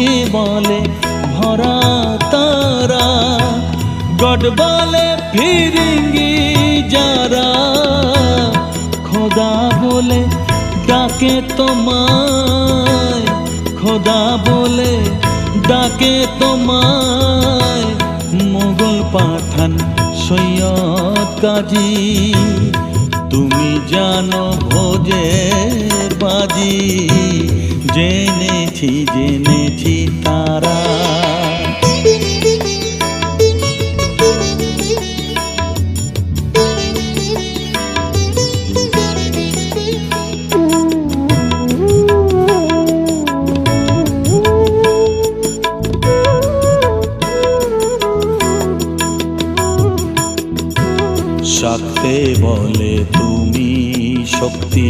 কে বলে, ভরা তারা। গড বলে, ফিরিঙ্গি যারা। খোদা বলে, ডাকে তোমায়। খোদা বলে, ডাকে তোমায়। মোগল পাঠান সৈয়দ কাজী। তুমি জানো ভোজে বাজি। যে জেনেছি জেনেছি তারা। শাক্তে বলে তুমি শক্তি